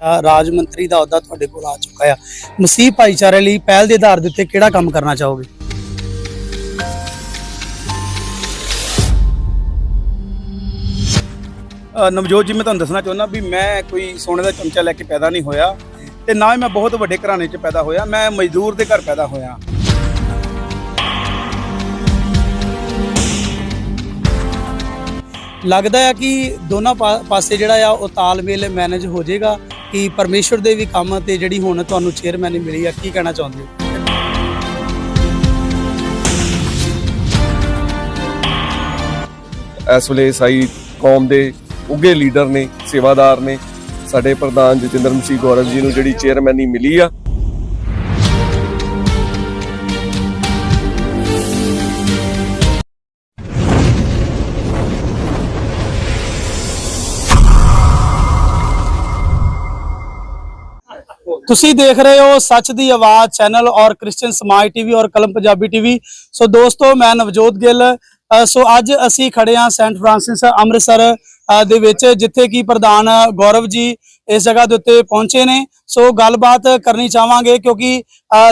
ਰਾਜ ਮੰਤਰੀ ਦਾ ਅਹੁਦਾ ਤੁਹਾਡੇ ਕੋਲ ਆ ਚੁੱਕਾ ਆ। ਮਸੀਹ ਭਾਈਚਾਰੇ ਲਈ ਪਹਿਲ ਦੇ ਆਧਾਰ ਦੇ ਉੱਤੇ ਕਿਹੜਾ ਕੰਮ ਕਰਨਾ ਚਾਹੋਗੇ? ਨਵਜੋਤ ਜੀ ਮੈਂ ਤੁਹਾਨੂੰ ਦੱਸਣਾ ਚਾਹੁੰਦਾ ਵੀ ਮੈਂ ਕੋਈ ਸੋਨੇ ਦਾ ਚਮਚਾ ਲੈ ਕੇ ਪੈਦਾ ਨਹੀਂ ਹੋਇਆ ਤੇ ਨਾ ਹੀ ਮੈਂ ਬਹੁਤ ਵੱਡੇ ਘਰਾਣੇ 'ਚ ਪੈਦਾ ਹੋਇਆ ਮੈਂ ਮਜ਼ਦੂਰ ਦੇ ਘਰ ਪੈਦਾ ਹੋਇਆ। ਲੱਗਦਾ ਹੈ ਕਿ ਦੋਨਾਂ ਪਾਸੇ ਜਿਹੜਾ ਆ ਉਹ ਤਾਲਮੇਲ ਮੈਨੇਜ ਹੋ ਜਾਏਗਾ। ਕਿ ਪਰਮੇਸ਼ਵਰ ਦੇ ਵੀ ਕੰਮ ਤੇ ਜਿਹੜੀ ਹੁਣ ਤੁਹਾਨੂੰ ਚੇਅਰਮੈਨ ਮਿਲੀ ਆ, ਕੀ ਕਹਿਣਾ ਚਾਹੁੰਦੇ ਹੋ? ਇਸ ਵੇਲੇ ਸਾਈ ਕੌਮ ਦੇ ਉੱਗੇ ਲੀਡਰ ਨੇ, ਸੇਵਾਦਾਰ ਨੇ ਸਾਡੇ ਪ੍ਰਧਾਨ ਜਤਿੰਦਰ ਮਸੀਹ ਗੌਰਵ ਜੀ ਨੂੰ ਜਿਹੜੀ ਚੇਅਰਮੈਨੀ ਮਿਲੀ ਆ ਤੁਸੀਂ ਦੇਖ ਰਹੇ ਹੋ ਸੱਚ ਦੀ ਆਵਾਜ਼ ਚੈਨਲ ਔਰ ਕ੍ਰਿਸਚੀਅਨ ਸਮਾਜ ਟੀਵੀ ਔਰ ਕਲਮ ਪੰਜਾਬੀ ਟੀਵੀ। ਸੋ ਦੋਸਤੋ ਮੈਂ ਨਵਜੋਤ ਗਿੱਲ। ਸੋ ਅੱਜ ਅਸੀਂ ਖੜੇ ਹਾਂ ਸੈਂਟ ਫਰਾਂਸਿਸ ਅੰਮ੍ਰਿਤਸਰ ਦੇ ਵਿੱਚ ਜਿੱਥੇ ਕਿ ਪ੍ਰਧਾਨ ਗੌਰਵ ਜੀ ਇਸ ਜਗ੍ਹਾ ਦੇ ਉੱਤੇ ਪਹੁੰਚੇ ਨੇ। ਸੋ ਗੱਲਬਾਤ ਕਰਨੀ ਚਾਹਾਂਗੇ ਕਿਉਂਕਿ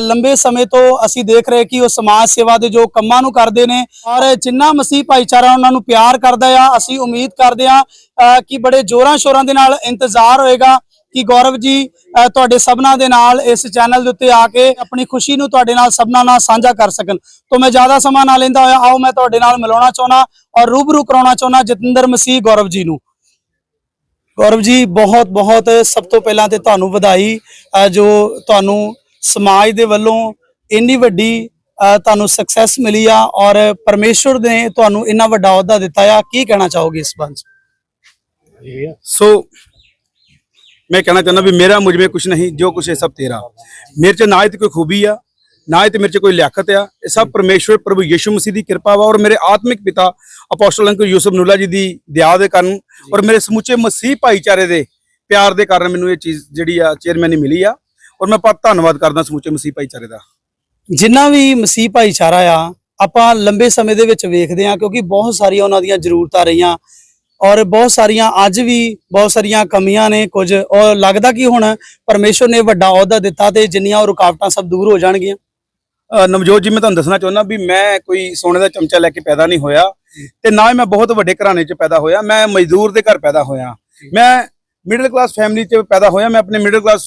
ਲੰਬੇ ਸਮੇਂ ਤੋਂ ਅਸੀਂ ਦੇਖ ਰਹੇ ਕਿ ਉਹ ਸਮਾਜ ਸੇਵਾ ਦੇ ਜੋ ਕੰਮਾਂ ਨੂੰ ਕਰਦੇ ਨੇ ਔਰ ਜਿੰਨਾ ਮਸੀਹ ਭਾਈਚਾਰਾ ਉਹਨਾਂ ਨੂੰ ਪਿਆਰ ਕਰਦਾ ਆ ਅਸੀਂ ਉਮੀਦ ਕਰਦੇ ਹਾਂ ਅ, ਕਿ ਬੜੇ ਜ਼ੋਰਾਂ ਸ਼ੋਰਾਂ ਦੇ ਨਾਲ ਇੰਤਜ਼ਾਰ ਹੋਏਗਾ। ਕਿ ਗੌਰਵ ਜੀ ਤੁਹਾਡੇ ਸਭਨਾਂ ਦੇ ਨਾਲ ਇਸ ਚੈਨਲ ਦੇ ਉੱਤੇ ਆ ਕੇ ਆਪਣੀ ਖੁਸ਼ੀ ਨੂੰ ਤੁਹਾਡੇ ਨਾਲ ਸਭਨਾਂ ਨਾਲ ਸਾਂਝਾ ਕਰ ਸਕਣ। ਤੋਂ ਮੈਂ ਜ਼ਿਆਦਾ ਸਮਾਂ ਨਾ ਲੈਂਦਾ ਹੋਇਆ, ਆਓ ਮੈਂ ਤੁਹਾਡੇ ਨਾਲ ਮਿਲਾਉਣਾ ਚਾਹੁੰਦਾ ਔਰ ਰੂਬਰੂ ਕਰਾਉਣਾ ਚਾਹੁੰਦਾ ਜਤਿੰਦਰ ਮਸੀਹ ਗੌਰਵ ਜੀ ਨੂੰ। ਗੌਰਵ ਜੀ, ਬਹੁਤ ਬਹੁਤ ਸਭ ਤੋਂ ਪਹਿਲਾਂ ਤੇ ਤੁਹਾਨੂੰ ਵਧਾਈ ਜੋ ਤੁਹਾਨੂੰ ਸਮਾਜ ਦੇ ਵੱਲੋਂ ਇੰਨੀ ਵੱਡੀ ਤੁਹਾਨੂੰ ਸਕਸੈਸ ਮਿਲੀ ਆ ਔਰ ਪਰਮੇਸ਼ਵਰ ਨੇ ਤੁਹਾਨੂੰ ਇੰਨਾ ਵੱਡਾ ਅਹੁਦਾ ਦਿੱਤਾ ਆ। ਕੀ ਕਹਿਣਾ ਚਾਹੋਗੇ ਇਸ ਬੰਦ ਸੋ ਮੈਂ ਕਹਿਣਾ ਚਾਹੁੰਦਾ ਵੀ ਮੇਰਾ ਮੁਝ में ਕੁਝ ਨਹੀਂ, ਜੋ ਕੁਛ ਹੈ ਸਭ ਤੇਰਾ। ਮੇਰੇ 'ਚ ਨਾ ਹੀ ਤੇ ਕੋਈ ਖੂਬੀ ਆ, ਨਾ ਹੀ ਤੇ ਮੇਰੇ 'ਚ ਕੋਈ ਲਿਆਕਤ ਆ। ਇਹ ਸਭ ਪਰਮੇਸ਼ਵਰ ਪ੍ਰਭੂ ਯਿਸੂ ਮਸੀਹ ਦੀ ਕਿਰਪਾ ਵਾ ਔਰ ਮੇਰੇ ਆਤਮਿਕ ਪਿਤਾ ਅਪੋਸਟਲ ਅੰਕਲ ਯੂਸਫ ਨੂਲਾ ਜੀ ਦੀ ਦਿਆ ਦੇ ਕਾਰਨ ਔਰ ਮੇਰੇ ਸਮੁੱਚੇ ਮਸੀਹ ਭਾਈਚਾਰੇ ਦੇ ਪਿਆਰ ਦੇ ਕਾਰਨ ਮੈਨੂੰ ਇਹ ਚੀਜ਼ ਜਿਹੜੀ ਆ ਚੇਅਰਮੈਨੀ ਮਿਲੀ ਆ। ਔਰ ਮੈਂ ਬਹੁਤ ਧੰਨਵਾਦ ਕਰਦਾ ਸਮੁੱਚੇ ਮਸੀਹ ਭਾਈਚਾਰੇ ਦਾ। ਜਿੰਨਾ ਵੀ ਮਸੀਹ ਭਾਈਚਾਰਾ ਆ, ਆਪਾਂ ਲੰਬੇ ਸਮੇਂ ਦੇ ਵਿੱਚ ਵੇਖਦੇ ਆ ਕਿਉਂਕਿ ਬਹੁਤ ਸਾਰੀਆਂ ਉਹਨਾਂ ਦੀਆਂ ਜ਼ਰੂਰਤਾਂ ਰਹੀਆਂ। ਔਰ ਬਹੁਤ ਸਾਰੀਆਂ ਅੱਜ ਵੀ ਬਹੁਤ ਸਾਰੀਆਂ ਕਮੀਆਂ ਨੇ ਕੁਝ। ਔਰ ਲੱਗਦਾ ਕਿ ਹੁਣ ਪਰਮੇਸ਼ਵਰ ਨੇ ਵੱਡਾ ਅਹੁਦਾ ਦਿੱਤਾ ਤੇ ਜਿੰਨੀਆਂ ਉਹ ਰੁਕਾਵਟਾਂ ਸਭ ਦੂਰ ਹੋ ਜਾਣਗੀਆਂ। ਨਵਜੋਤ ਜੀ, ਮੈਂ ਤੁਹਾਨੂੰ ਦੱਸਣਾ ਚਾਹੁੰਦਾ ਵੀ ਮੈਂ ਕੋਈ ਸੋਨੇ ਦਾ ਚਮਚਾ ਲੈ ਕੇ ਪੈਦਾ ਨਹੀਂ ਹੋਇਆ ਤੇ ਨਾ ਹੀ ਮੈਂ ਬਹੁਤ ਵੱਡੇ ਘਰਾਣੇ 'ਚ ਪੈਦਾ ਹੋਇਆ। ਮੈਂ ਮਜ਼ਦੂਰ ਦੇ ਘਰ ਪੈਦਾ ਹੋਇਆ। ਮੈਂ ਮਿਡਲ ਕਲਾਸ ਫੈਮਿਲੀ 'ਚ ਪੈਦਾ ਹੋਇਆ। ਮੈਂ ਆਪਣੇ ਮਿਡਲ ਕਲਾਸ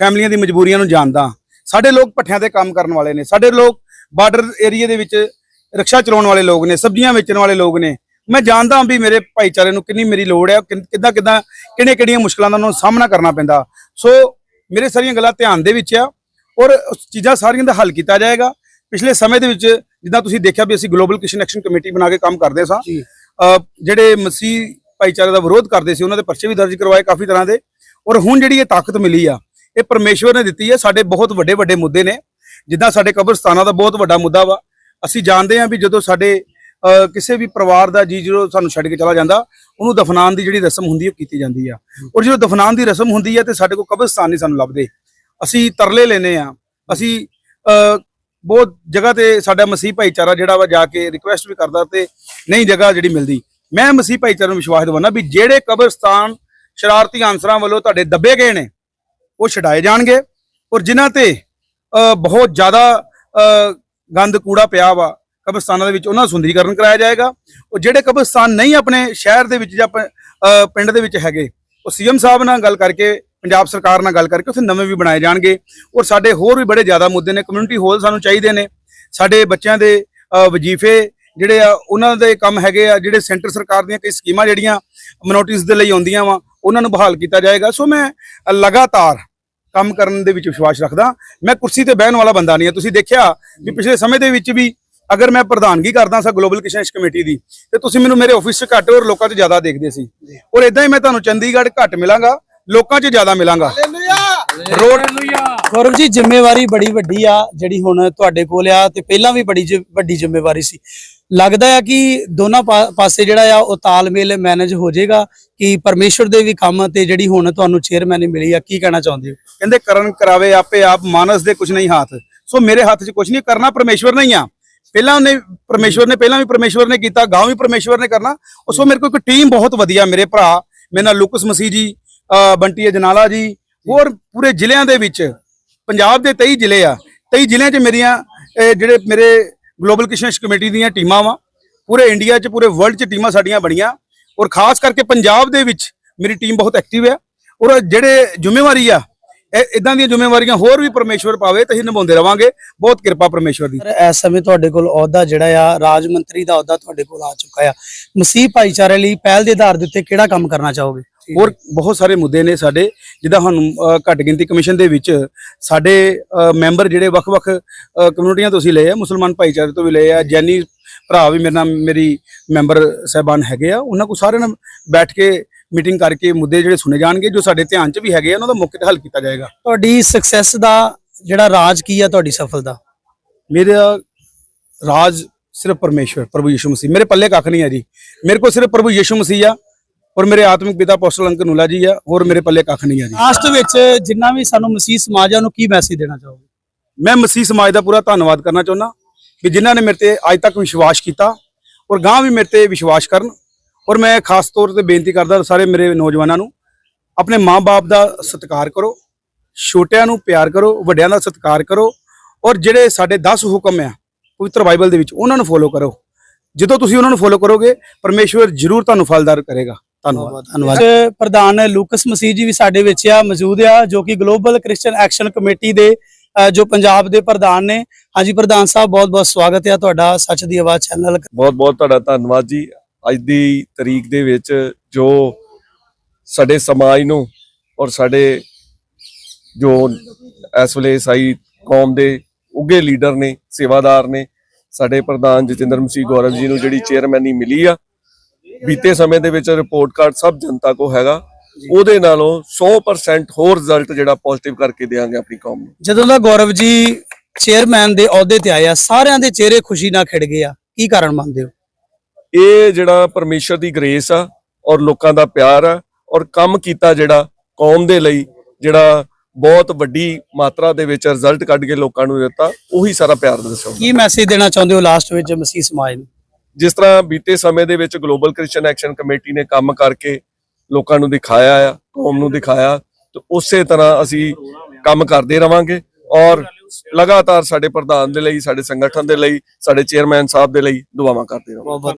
ਫੈਮਲੀਆਂ ਦੀ ਮਜਬੂਰੀਆਂ ਨੂੰ ਜਾਣਦਾ। ਸਾਡੇ ਲੋਕ ਪੱਠਿਆਂ ਤੇ ਕੰਮ ਕਰਨ ਵਾਲੇ ਨੇ। ਸਾਡੇ ਲੋਕ ਬਾਰਡਰ ਏਰੀਆ ਦੇ ਵਿੱਚ ਰਿਕਸ਼ਾ ਚਲਾਉਣ ਵਾਲੇ ਲੋਕ ਨੇ, ਸਬਜ਼ੀਆਂ ਵੇਚਣ ਵਾਲੇ ਲੋਕ ਨੇ। ਮੈਂ ਜਾਣਦਾ ਵੀ ਮੇਰੇ ਭਾਈਚਾਰੇ ਨੂੰ ਕਿੰਨੀ ਮੇਰੀ ਲੋੜ ਹੈ ਕਿੱਦਾਂ ਕਿੱਦਾਂ ਕਿਹੜੀਆਂ ਕਿਹੜੀਆਂ ਮੁਸ਼ਕਲਾਂ ਦਾ ਉਹਨਾਂ ਨੂੰ ਸਾਹਮਣਾ ਕਰਨਾ ਪੈਂਦਾ। ਸੋ ਮੇਰੇ ਸਾਰੀਆਂ ਗੱਲਾਂ ਧਿਆਨ ਦੇ ਵਿੱਚ ਆ ਔਰ ਉਸ ਚੀਜ਼ਾਂ ਸਾਰੀਆਂ ਦਾ ਹੱਲ ਕੀਤਾ ਜਾਏਗਾ। ਪਿਛਲੇ ਸਮੇਂ ਦੇ ਵਿੱਚ ਜਿੱਦਾਂ ਤੁਸੀਂ ਦੇਖਿਆ ਵੀ ਅਸੀਂ ਗਲੋਬਲ ਕਿਸ਼ਨ ਐਕਸ਼ਨ ਕਮੇਟੀ ਬਣਾ ਕੇ ਕੰਮ ਕਰਦੇ ਸਾਂ। ਜਿਹੜੇ ਮਸੀਹ ਭਾਈਚਾਰੇ ਦਾ ਵਿਰੋਧ ਕਰਦੇ ਸੀ ਉਹਨਾਂ ਦੇ ਪਰਚੇ ਵੀ ਦਰਜ ਕਰਵਾਏ ਕਾਫੀ ਤਰ੍ਹਾਂ ਦੇ। ਔਰ ਹੁਣ ਜਿਹੜੀ ਇਹ ਤਾਕਤ ਮਿਲੀ ਆ ਇਹ ਪਰਮੇਸ਼ਵਰ ਨੇ ਦਿੱਤੀ ਹੈ ਸਾਡੇ ਬਹੁਤ ਵੱਡੇ ਵੱਡੇ ਮੁੱਦੇ ਨੇ। ਜਿੱਦਾਂ ਸਾਡੇ ਕਬਰਸਤਾਨਾਂ ਦਾ ਬਹੁਤ ਵੱਡਾ ਮੁੱਦਾ ਵਾ। ਅਸੀਂ ਜਾਣਦੇ ਹਾਂ ਵੀ ਜਦੋਂ ਸਾਡੇ ਕਿਸੇ ਵੀ ਪਰਿਵਾਰ ਦਾ ਜੀ ਜਦੋਂ ਸਾਨੂੰ ਛੱਡ ਕੇ ਚਲਾ ਜਾਂਦਾ ਉਹਨੂੰ ਦਫਨਾਉਣ ਦੀ ਜਿਹੜੀ ਰਸਮ ਹੁੰਦੀ ਹੈ ਉਹ ਕੀਤੀ ਜਾਂਦੀ ਆ। ਔਰ ਜਦੋਂ ਦਫਨਾਉਣ ਦੀ ਰਸਮ ਹੁੰਦੀ ਹੈ ਤੇ ਸਾਡੇ ਕੋਲ ਕਬਰਸਤਾਨ ਨਹੀਂ ਸਾਨੂੰ ਲੱਭਦੇ। ਅਸੀਂ ਤਰਲੇ ਲੈਨੇ ਆ ਅਸੀਂ ਬਹੁਤ ਜਗ੍ਹਾ ਤੇ ਸਾਡਾ ਮਸੀਹ ਭਾਈਚਾਰਾ ਜਿਹੜਾ ਵਾ ਜਾ ਕੇ ਰਿਕੁਐਸਟ ਵੀ ਕਰਦਾ ਤੇ ਨਹੀਂ ਜਗ੍ਹਾ ਜਿਹੜੀ ਮਿਲਦੀ। ਮੈਂ ਮਸੀਹ ਭਾਈਚਾਰੇ ਨੂੰ ਵਿਸ਼ਵਾਸ ਦਿਵਾਉਣਾ ਵੀ ਜਿਹੜੇ ਕਬਰਸਤਾਨ ਸ਼ਰਾਰਤੀ ਅਨਸਰਾਂ ਵੱਲੋਂ ਤੁਹਾਡੇ ਦੱਬੇ ਗਏ ਨੇ ਉਹ ਛਡਾਏ ਜਾਣਗੇ। ਔਰ ਜਿਨ੍ਹਾਂ ਤੇ ਬਹੁਤ ਜ਼ਿਆਦਾ ਗੰਦ ਕੂੜਾ ਪਿਆ ਵਾ ਕਬਰਸਤਾਨਾਂ ਦੇ ਵਿੱਚ ਉਹਨਾਂ ਦਾ ਸੁੰਦਰੀਕਰਨ ਕਰਾਇਆ ਜਾਏਗਾ। ਉਹ ਜਿਹੜੇ ਕਬਰਸਤਾਨ ਨਹੀਂ ਆਪਣੇ ਸ਼ਹਿਰ ਦੇ ਵਿੱਚ ਜਾਂ ਪਿੰਡ ਦੇ ਵਿੱਚ ਹੈਗੇ, ਉਹ ਸੀਐਮ ਸਾਹਿਬ ਨਾਲ ਗੱਲ ਕਰਕੇ, ਪੰਜਾਬ ਸਰਕਾਰ ਨਾਲ ਗੱਲ ਕਰਕੇ ਉੱਥੇ ਨਵੇਂ ਵੀ ਬਣਾਏ ਜਾਣਗੇ ਔਰ ਸਾਡੇ ਹੋਰ ਵੀ ਬੜੇ ਜ਼ਿਆਦਾ ਮੁੱਦੇ ਨੇ। ਕਮਿਊਨਿਟੀ ਹਾਲ ਸਾਨੂੰ ਚਾਹੀਦੇ ਨੇ। ਸਾਡੇ ਬੱਚਿਆਂ ਦੇ ਵਜ਼ੀਫੇ ਜਿਹੜੇ ਆ, ਉਹਨਾਂ ਦੇ ਕੰਮ ਹੈਗੇ ਆ, ਜਿਹੜੇ ਸੈਂਟਰ ਸਰਕਾਰ ਦੀਆਂ ਕਈ ਸਕੀਮਾਂ ਜਿਹੜੀਆਂ ਮਿਨੋਰਟੀਜ਼ ਦੇ ਲਈ ਆਉਂਦੀਆਂ ਵਾ, ਉਹਨਾਂ ਨੂੰ ਬਹਾਲ ਕੀਤਾ ਜਾਏਗਾ। ਸੋ ਮੈਂ ਲਗਾਤਾਰ ਕੰਮ ਕਰਨ ਦੇ ਵਿੱਚ ਵਿਸ਼ਵਾਸ ਰੱਖਦਾ। ਮੈਂ ਕੁਰਸੀ ਤੇ ਬਹਿਣ ਵਾਲਾ ਬੰਦਾ ਨਹੀਂ ਹਾਂ। ਤੁਸੀਂ ਦੇਖਿਆ ਵੀ ਪਿਛਲੇ ਸਮੇਂ ਦੇ ਵਿੱਚ ਵੀ ਅਗਰ ਮੈਂ ਪ੍ਰਧਾਨਗੀ ਕਰਦਾ ਸਾਂ ਗਲੋਬਲ ਕਿਸ਼ਨ ਕਮੇਟੀ ਦੀ ਤੇ ਤੁਸੀਂ ਮੈਨੂੰ ਮੇਰੇ ਆਫਿਸ 'ਚ ਘੱਟ ਔਰ ਲੋਕਾਂ 'ਚ ਜ਼ਿਆਦਾ ਦੇਖਦੇ ਸੀ। ਔਰ ਇਦਾਂ ਹੀ ਮੈਂ ਤੁਹਾਨੂੰ ਚੰਡੀਗੜ੍ਹ ਘੱਟ ਮਿਲਾਂਗਾ ਲੋਕਾਂ 'ਚ ਜ਼ਿਆਦਾ ਮਿਲਾਂਗਾ। ਰੋਡ ਗੌਰਵ ਜੀ ਜ਼ਿੰਮੇਵਾਰੀ ਬੜੀ ਵੱਡੀ ਆ ਜਿਹੜੀ ਹੁਣ ਤੁਹਾਡੇ ਕੋਲ ਆ ਤੇ ਪਹਿਲਾਂ ਵੀ ਬੜੀ ਵੱਡੀ ਜ਼ਿੰਮੇਵਾਰੀ ਸੀ। ਲੱਗਦਾ ਆ ਕਿ ਦੋਨਾਂ ਪਾ- ਪਾਸੇ ਜਿਹੜਾ ਆ ਉਹ ਤਾਲਮੇਲ ਮੈਨੇਜ ਹੋ ਜਾਏਗਾ ਕਿ ਪਰਮੇਸ਼ਵਰ ਦੇ ਵੀ ਕੰਮ ਤੇ ਜਿਹੜੀ ਹੁਣ ਤੁਹਾਨੂੰ ਚੇਅਰਮੈਨ ਮਿਲੀ ਆ ਕੀ ਕਹਿਣਾ ਚਾਹੁੰਦੇ ਹੋ? ਕਹਿੰਦੇ ਕਰਨ ਕਰਾਵੇ ਆਪੇ ਆਪ ਮਾਨਸ ਦੇ ਕੁਝ ਨਹੀਂ ਹੱਥ। ਸੋ ਮੇਰੇ ਹੱਥ 'ਚ ਕੁਝ ਨਹੀਂ ਕਰਨਾ ਪਰਮੇਸ਼ਵਰ ਨਹੀਂ ਆ। ਪਹਿਲਾਂ ਉਹਨੇ ਪਰਮੇਸ਼ਵਰ ਨੇ, ਪਹਿਲਾਂ ਵੀ ਪਰਮੇਸ਼ਵਰ ਨੇ ਕੀਤਾ ਗਾਂ ਵੀ ਪਰਮੇਸ਼ਵਰ ਨੇ ਕਰਨਾ। ਉਸ ਤੋਂ ਮੇਰੇ ਕੋਲ ਇੱਕ ਟੀਮ ਬਹੁਤ ਵਧੀਆ ਮੇਰੇ ਭਰਾ, ਮੇਰੇ ਨਾਲ ਲੁਕਸ ਮਸੀਹ ਜੀ ਬੰਟੀ ਅਜਨਾਲਾ ਜੀ, ਹੋਰ ਪੂਰੇ ਜ਼ਿਲ੍ਹਿਆਂ ਦੇ ਵਿੱਚ, ਪੰਜਾਬ ਦੇ 23 ਜ਼ਿਲ੍ਹੇ ਆ 23 ਜ਼ਿਲ੍ਹਿਆਂ 'ਚ ਮੇਰੀਆਂ ਜਿਹੜੇ ਮੇਰੇ ਗਲੋਬਲ ਕਿਸ਼ਨਸ਼ ਕਮੇਟੀ ਦੀਆਂ ਟੀਮਾਂ ਵਾ, ਪੂਰੇ ਇੰਡੀਆ 'ਚ, ਪੂਰੇ ਵਰਲਡ 'ਚ ਟੀਮਾਂ ਸਾਡੀਆਂ ਬਣੀਆਂ। ਔਰ ਖਾਸ ਕਰਕੇ ਪੰਜਾਬ ਦੇ ਵਿੱਚ ਮੇਰੀ ਟੀਮ ਬਹੁਤ ਐਕਟਿਵ ਹੈ ਔਰ ਜਿਹੜੇ ਜ਼ਿੰਮੇਵਾਰੀ ਆ ਇਦਾਂ ਦੀਆਂ ਜ਼ਿੰਮੇਵਾਰੀਆਂ ਹੋਰ ਵੀ ਪਰਮੇਸ਼ਵਰ ਪਾਵੇ ਤੇ ਅਸੀਂ ਨਿਭਾਉਂਦੇ ਰਵਾਂਗੇ। ਬਹੁਤ ਕਿਰਪਾ ਪਰਮੇਸ਼ਵਰ ਦੀ। ਇਸ ਸਮੇਂ ਤੁਹਾਡੇ ਕੋਲ ਅਹੁਦਾ ਜਿਹੜਾ ਆ ਰਾਜ ਮੰਤਰੀ ਦਾ ਅਹੁਦਾ ਤੁਹਾਡੇ ਕੋਲ ਆ ਚੁੱਕਾ ਆ। ਮਸੀਹ ਭਾਈਚਾਰੇ ਲਈ ਪਹਿਲ ਦੇ ਆਧਾਰ ਦੇ ਉੱਤੇ ਕਿਹੜਾ ਕੰਮ ਕਰਨਾ ਚਾਹੋਗੇ? ਹੋਰ ਬਹੁਤ ਸਾਰੇ ਮੁੱਦੇ ਨੇ ਸਾਡੇ ਜਿੱਦਾਂ ਹੁਣ ਅ, ਘੱਟ ਗਿਣਤੀ ਕਮਿਸ਼ਨ ਦੇ ਵਿੱਚ ਸਾਡੇ ਮੈਂਬਰ ਜਿਹੜੇ ਵੱਖ-ਵੱਖ ਕਮਿਊਨਿਟੀਆਂ ਤੋਂ ਅਸੀਂ ਲਏ ਆ ਮੁਸਲਮਾਨ ਭਾਈਚਾਰੇ ਤੋਂ ਵੀ ਲਏ ਆ ਜੈਨੀ ਭਰਾ ਵੀ ਮੇਰੇ ਨਾਲ ਮੇਰੀ ਮੈਂਬਰ ਸਹਿਬਾਨ ਹੈਗੇ ਆ ਉਹਨਾਂ ਕੋ ਸਾਰਿਆਂ ਨਾਲ ਬੈਠ ਕੇ ਮੀਟਿੰਗ ਕਰਕੇ ਮੁੱਦੇ ਜਿਹੜੇ ਸੁਣੇ ਜਾਣਗੇ ਜੋ ਸਾਡੇ ਧਿਆਨ 'ਚ ਵੀ ਹੈਗੇ ਆ ਉਹਨਾਂ ਦਾ ਮੌਕੇ ਤੇ ਹੱਲ ਕੀਤਾ ਜਾਏਗਾ। ਤੁਹਾਡੀ ਸਕਸੈਸ ਦਾ ਜਿਹੜਾ ਰਾਜ ਕੀ ਆ ਤੁਹਾਡੀ ਸਫਲਤਾ? ਮੇਰਾ ਰਾਜ ਸਿਰਫ ਪਰਮੇਸ਼ਵਰ ਪ੍ਰਭੂ ਯਿਸੂ ਮਸੀਹ। ਮੇਰੇ ਪੱਲੇ ਕੱਖ ਨਹੀਂ ਹੈ ਜੀ। ਮੇਰੇ ਕੋਲ ਸਿਰਫ ਪ੍ਰਭੂ ਯਿਸੂ ਮਸੀਹ ਆ ਔਰ ਮੇਰੇ ਆਤਮਿਕ ਪਿਤਾ ਅਪੋਸਟਲ ਅੰਕ ਨੂਲਾ ਜੀ ਆ ਹੋਰ ਮੇਰੇ ਪੱਲੇ ਕੱਖ ਨਹੀਂ ਹੈ ਜੀ। ਲਾਸਟ ਵਿੱਚ ਜਿੰਨਾ ਵੀ ਸਾਨੂੰ ਮਸੀਹ ਸਮਾਜ ਆ ਉਹਨੂੰ ਕੀ ਮੈਸੇਜ ਦੇਣਾ ਚਾਹੋਗੇ? ਮੈਂ ਮਸੀਹ ਸਮਾਜ ਦਾ ਪੂਰਾ ਧੰਨਵਾਦ ਕਰਨਾ ਚਾਹੁੰਦਾ ਕਿ ਜਿਨ੍ਹਾਂ ਨੇ ਮੇਰੇ ਤੇ ਅੱਜ ਤੱਕ ਵਿਸ਼ਵਾਸ ਕੀਤਾ ਔਰ ਗਾਂ ਵੀ ਮੇਰੇ ਤੇ ਵਿਸ਼ਵਾਸ ਕਰਨ। ਔਰ ਮੈਂ ਖਾਸ ਤੌਰ ਤੇ ਬੇਨਤੀ ਕਰਦਾ ਸਾਰੇ ਮੇਰੇ ਨੌਜਵਾਨਾਂ ਨੂੰ ਆਪਣੇ ਮਾਂ-ਬਾਪ ਦਾ ਸਤਿਕਾਰ ਕਰੋ ਛੋਟਿਆਂ ਨੂੰ ਪਿਆਰ ਕਰੋ ਵੱਡਿਆਂ ਦਾ ਸਤਿਕਾਰ ਕਰੋ ਔਰ ਜਿਹੜੇ ਸਾਡੇ 10 ਹੁਕਮ ਆ ਪਵਿੱਤਰ ਬਾਈਬਲ ਦੇ ਵਿੱਚ ਉਹਨਾਂ ਨੂੰ ਫੋਲੋ ਕਰੋ। ਜਦੋਂ ਤੁਸੀਂ ਉਹਨਾਂ ਨੂੰ ਫੋਲੋ ਕਰੋਗੇ ਪਰਮੇਸ਼ਵਰ ਜ਼ਰੂਰ ਤੁਹਾਨੂੰ ਫਲਦਾਰ ਕਰੇਗਾ। ਧੰਨਵਾਦ। ਧੰਨਵਾਦ। ਪ੍ਰਧਾਨ ਲੂਕਸ ਮਸੀਹ ਜੀ ਵੀ ਸਾਡੇ ਵਿੱਚ ਆ ਮੌਜੂਦ ਆ ਜੋ ਕਿ ਗਲੋਬਲ ਕ੍ਰਿਸਚੀਅਨ ਐਕਸ਼ਨ ਕਮੇਟੀ ਦੇ ਜੋ ਪੰਜਾਬ ਦੇ ਪ੍ਰਧਾਨ ਨੇ। ਹਾਂਜੀ ਪ੍ਰਧਾਨ ਸਾਹਿਬ ਬਹੁਤ ਬਹੁਤ ਸਵਾਗਤ ਹੈ ਤੁਹਾਡਾ ਸੱਚ ਦੀ ਆਵਾਜ਼ ਚੈਨਲ। ਬਹੁਤ ਬਹੁਤ ਤੁਹਾਡਾ ਧੰਨਵਾਦ ਜੀ। ਅੱਜ ਦੀ ਤਰੀਕ ਦੇ ਵਿੱਚ ਜੋ ਸਾਡੇ ਸਮਾਜ ਨੂੰ ਔਰ ਸਾਡੇ ਜੋ ਇਸ ਵੇਲੇ ਸਾਈ ਕੌਮ ਦੇ ਉੱਗੇ ਲੀਡਰ ਨੇ, ਸੇਵਾਦਾਰ ਨੇ, ਸਾਡੇ ਪ੍ਰਧਾਨ ਜਤਿੰਦਰ ਮਸੀਹ ਗੌਰਵ ਜੀ ਨੂੰ ਜਿਹੜੀ ਚੇਅਰਮੈਨੀ ਮਿਲੀ ਆ, ਬੀਤੇ ਸਮੇਂ ਦੇ ਵਿੱਚ ਰਿਪੋਰਟ ਕਾਰਡ ਸਭ ਜਨਤਾ ਕੋ ਹੈਗਾ, ਉਹਦੇ ਨਾਲੋਂ 100% ਹੋਰ ਰਿਜ਼ਲਟ ਜਿਹੜਾ ਪੋਜ਼ਿਟਿਵ ਕਰਕੇ ਦੇਵਾਂਗੇ ਆਪਣੀ ਕੌਮ ਨੂੰ। ਜਦੋਂ ਦਾ ਗੌਰਵ ਜੀ ਚੇਅਰਮੈਨ ਦੇ ਅਹੁਦੇ ਤੇ ਆਏ ਆ, ਸਾਰਿਆਂ ਦੇ ਚਿਹਰੇ ਖੁਸ਼ੀ ਨਾਲ ਖਿੜ ਗਏ ਆ, ਕੀ ਕਾਰਨ ਮੰਨਦੇ ਹੋ? ਇਹ ਜਿਹੜਾ ਪਰਮੇਸ਼ਰ ਦੀ ਗ੍ਰੇਸ ਆ ਔਰ ਲੋਕਾਂ ਦਾ ਪਿਆਰ ਆ ਔਰ ਕੰਮ ਕੀਤਾ ਜਿਹੜਾ ਕੌਮ ਦੇ ਲਈ ਜਿਹੜਾ ਬਹੁਤ ਵੱਡੀ ਮਾਤਰਾ ਦੇ ਵਿੱਚ ਰਿਜ਼ਲਟ ਕੱਢ ਕੇ ਲੋਕਾਂ ਨੂੰ ਦਿੱਤਾ ਉਹੀ ਸਾਰਾ ਪਿਆਰ ਦੱਸੋ ਕੀ ਮੈਸੇਜ ਦੇਣਾ ਚਾਹੁੰਦੇ ਹੋ ਲਾਸਟ ਵਿੱਚ ਮਸੀਹ ਸਮਾਜ ਨੂੰ? ਜਿਸ ਤਰ੍ਹਾਂ ਬੀਤੇ ਸਮੇਂ ਦੇ ਵਿੱਚ ਗਲੋਬਲ ਕ੍ਰਿਸਚੀਅਨ ਐਕਸ਼ਨ ਕਮੇਟੀ ਨੇ ਕੰਮ ਕਰਕੇ ਲੋਕਾਂ ਨੂੰ ਦਿਖਾਇਆ ਆ ਕੌਮ ਨੂੰ ਦਿਖਾਇਆ ਤੇ ਉਸੇ ਤਰ੍ਹਾਂ ਅਸੀਂ ਕੰਮ ਕਰਦੇ ਰਵਾਂਗੇ ਔਰ ਲਗਾਤਾਰ ਸਾਡੇ ਪ੍ਰਧਾਨ ਦੇ ਲਈ ਸਾਡੇ ਸੰਗਠਨ ਦੇ ਲਈ ਸਾਡੇ ਚੇਅਰਮੈਨ ਸਾਹਿਬ ਦੇ ਲਈ ਦੁਆਵਾਂ ਕਰਦੇ ਬਹੁਤ